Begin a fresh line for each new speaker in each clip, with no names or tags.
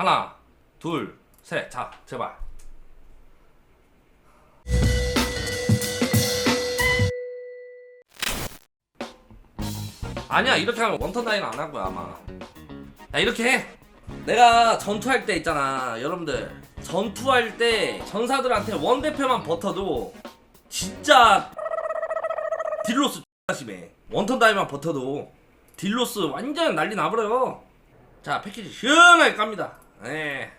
하나, 둘, 셋. 자, 제발. 아니야, 이렇게 하면 원턴 다이는 안할 거야, 아마. 야, 이렇게 해. 내가 전투할 때 있잖아, 여러분들. 전투할 때 전사들한테 원 대표만 버텨도 진짜 딜로스 X나 심해. 원턴 다이만 버텨도 딜로스 완전 난리 나버려요. 자, 패키지 시원하게 깝니다. 예.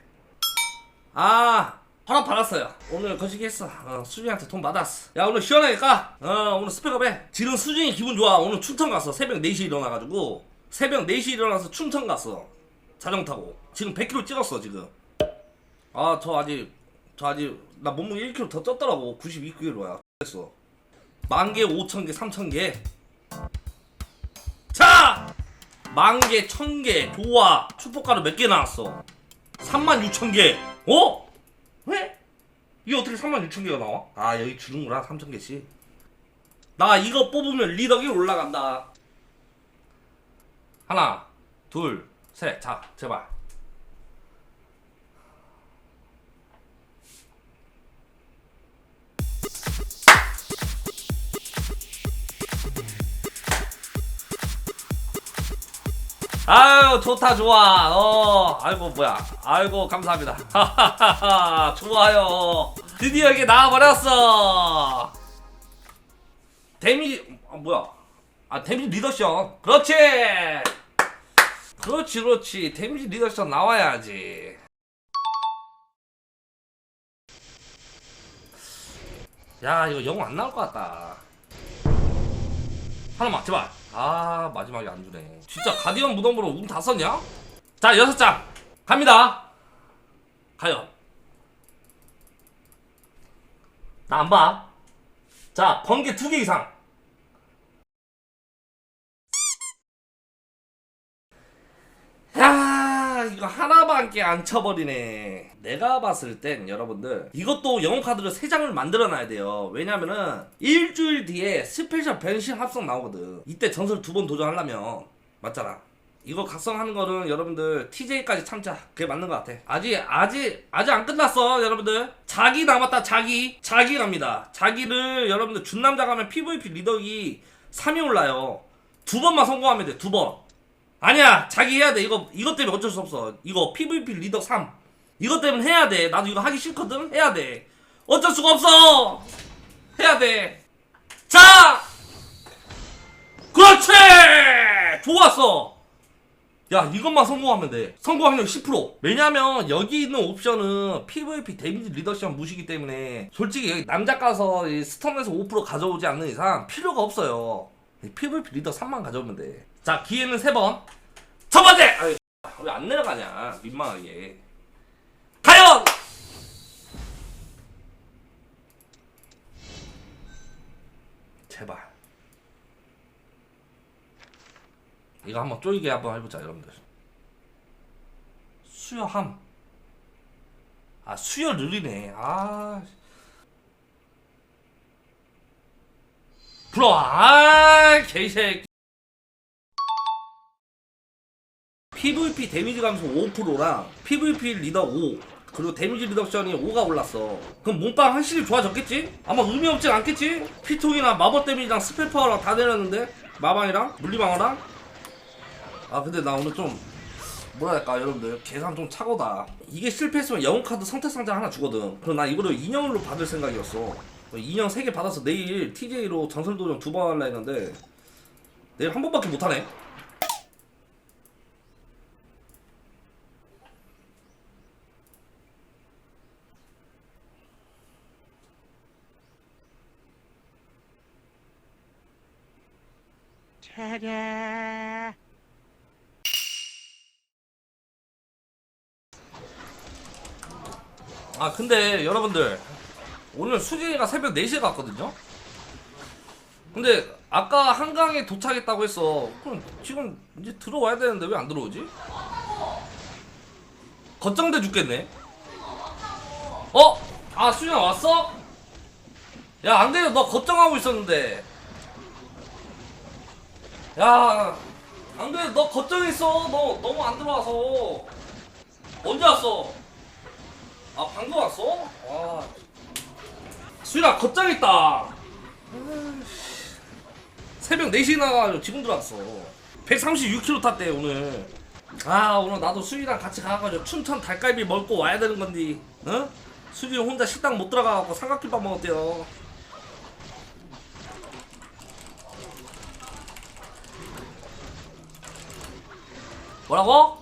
아, 허락 받았어요. 오늘 거시기 했어. 어, 수진한테 돈 받았어. 야, 오늘 시원하게 까. 어, 오늘 스펙업 해. 지금 수진이 기분 좋아. 오늘 춘천 갔어. 새벽 4시에 일어나가지고. 새벽 4시에 일어나서 춘천 갔어. 자전거 타고. 지금 100km 찍었어, 지금. 아, 저 아직, 저 아직, 나 몸무게 1kg 더 쪘더라고. 92kg야. 됐어. 만개, 5천개, 3천개. 자! 만개, 천개, 좋아. 축복가루 몇 개 나왔어? 3만 6천 개. 어? 왜? 이게 어떻게 3만 6천 개가 나와? 아 여기 주는구나 3천 개씩. 나 이거 뽑으면 리더기 올라간다. 하나, 둘, 셋. 자, 제발. 아유 좋다 좋아. 어 아이고 뭐야. 아이고 감사합니다. 하하하하 좋아요. 드디어 이게 나와버렸어. 데미지 아 뭐야. 아 데미지 리더션. 그렇지. 그렇지 그렇지. 데미지 리더션 나와야지. 야 이거 영어 안 나올 것 같다. 하나만 제발 아 마지막에 안 주네. 진짜 가디언 무덤으로 운 다 썼냐? 자 여섯 장. 갑니다. 가요. 나 안봐자 번개 두 개 이상 야 이거 하나밖에 안 쳐버리네. 내가 봤을 땐 여러분들 이것도 영웅 카드를 세장을 만들어 놔야 돼요. 왜냐면은 일주일 뒤에 스페셜 변신 합성 나오거든. 이때 전설 두 번 도전하려면. 맞잖아. 이거 각성하는 거는 여러분들 TJ까지 참자. 그게 맞는 것 같아. 아직 아직 아직 안 끝났어 여러분들. 자기 남았다 자기. 자기 갑니다. 자기를 여러분들 준남자 가면 PVP 리더기 3이 올라요. 두 번만 성공하면 돼 두 번 아니야 자기 해야 돼. 이거 이것 때문에 어쩔 수 없어. 이거 PVP 리더 3 이것 때문에 해야 돼. 나도 이거 하기 싫거든. 해야 돼. 어쩔 수가 없어. 해야 돼자! 그렇지! 좋았어. 야 이것만 성공하면 돼. 성공 확률 10% 왜냐면 여기 있는 옵션은 PVP 데미지 리더션 무시기 때문에 솔직히 여기 남자 가서 이 스턴에서 5% 가져오지 않는 이상 필요가 없어요. PVP 리더 3만 가져오면 돼 자 기회는 3번. 첫 번째! 왜 안 내려가냐 민망하게. 과연! 제발. 이거 한번 쪼이게 한번 해보자 여러분들. 수여함. 아 수여 느리네. 아 부러워 아 개새끼 PVP 데미지 감소 5%랑 PVP 리더 5 그리고 데미지 리덕션이 5가 올랐어. 그럼 몸빵 확실히 좋아졌겠지? 아마 의미 없진 않겠지? 피통이나 마법 데미지랑 스펠 파워랑 다 내렸는데? 마방이랑? 물리방어랑? 아 근데 나 오늘 좀 뭐랄까 여러분들. 계산 좀 차고다. 이게 실패했으면 영웅카드 선택상자 하나 주거든. 그럼 나 이거를 인형으로 받을 생각이었어. 인형 3개 받아서 내일 TJ로 전설도전 두 번 할라 했는데 내일 한 번밖에 못하네 아 근데 여러분들 오늘 수진이가 새벽 4시에 갔거든요? 근데 아까 한강에 도착했다고 했어 그럼 지금 이제 들어와야 되는데 왜 안 들어오지? 걱정돼 죽겠네 어? 아 수진아 왔어? 야 안돼요 너 걱정하고 있었는데 야 안 돼 너 걱정했어. 너 너무 안 들어와서. 언제 왔어? 아 방금 왔어? 아 수인아 걷장 있다. 새벽 4시에 나가가지고 지금 들어왔어. 136km 탔대 오늘. 아 오늘 나도 수인이랑 같이 가가지고 춘천 닭갈비 먹고 와야 되는 건데 어? 수인이 혼자 식당 못 들어가갖고 삼각김밥 먹었대요 뭐라고?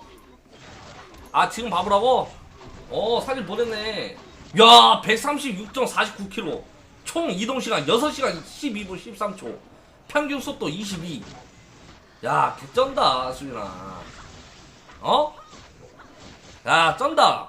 아 지금 봐보라고? 어 사진 보냈네 야 136.49km 총 이동시간 6시간 12분 13초 평균 속도 22 야, 개쩐다, 수진아. 어? 야, 쩐다.